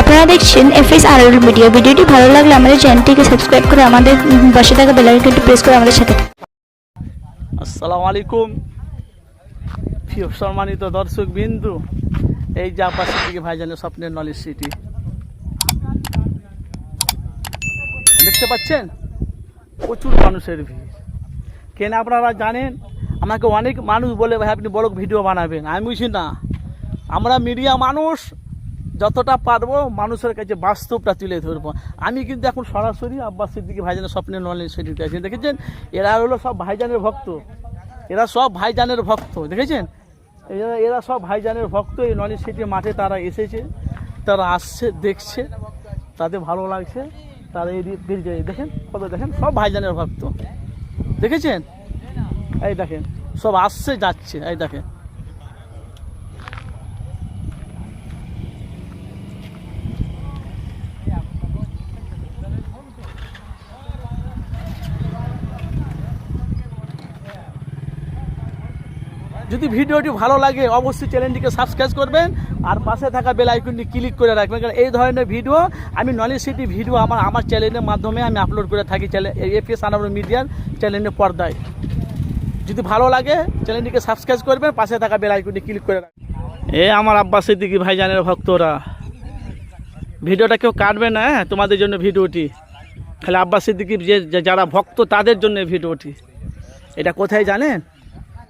আপনারা দেখছেন F S আর media ভিডিওটি ভালো লাগলে আমাদের চ্যানেলটিকে সাবস্ক্রাইব করে আমাদের পাশে থাকা বেলাইকনটি প্রেস করে আমাদের সাথে আসসালামু আলাইকুম। সম্মানিত দর্শক বিন্দু, এই যে আব্বাসের দিকে ভাইজানের স্বপ্নের নলেজ সিটি। দেখতে পাচ্ছেন? প্রচুর মানুষের ভিড়। কেন আপনারা জানেন? আমাকে অনেক মানুষ বলে, ভাই, আপনি বড় ভিডিও বানাবেন। আমি বুঝি না। আমরা মিডিয়া মানুষ যতটা পারব মানুষের কাছে বাস্তবটা তুলে ধরবো। আমি কিন্তু এখন সরাসরি আব্বাস সিদ্দিকি ভাইজানের স্বপ্নের নলেন সিটিতে আছি দেখেছেন? এরা হলো সব ভাইজানের ভক্ত। এরা সব ভাইজানের ভক্ত। দেখেছেন? এরা এরা সব ভাইজানের ভক্ত। এই নলেজ সিটির মাঠে তারা এসেছে, তারা আসছে, দেখছে। তাদের ভালো লাগছে, তারা এই দেখেন কত দেখেন? সব ভাইজানের ভক্ত। দেখেছেন? এই দেখেন, সব আসছে, যাচ্ছে। এই দেখেন। যদি ভিডিওটি ভালো লাগে, অবশ্যই চ্যানেলটিকে সাবস্ক্রাইব করবেন আর পাশে থাকা বেল আইকনটি ক্লিক করে রাখবেন। কারণ এই ধরনের ভিডিও, আমি নলেজ সিটি ভিডিও আমার আমার চ্যানেলের মাধ্যমে আমি আপলোড করে থাকি চ্যানেল এফএস আনাবর মিডিয়ার চ্যানেলের পর্দায়। যদি ভালো লাগে, চ্যানেলটিকে সাবস্ক্রাইব করবেন, পাশে থাকা বেল আইকনটি ক্লিক করে রাখবেন। এ আমার আব্বাস সিদ্দিকি ভাইজানের ভক্তরা, ভিডিওটা কেউ কাটবে না হ্যাঁ তোমাদের জন্য ভিডিওটি। খালি আব্বাস সিদ্দিকির যে যারা ভক্ত, তাদের জন্য ভিডিওটি। এটা কোথায় জানেন?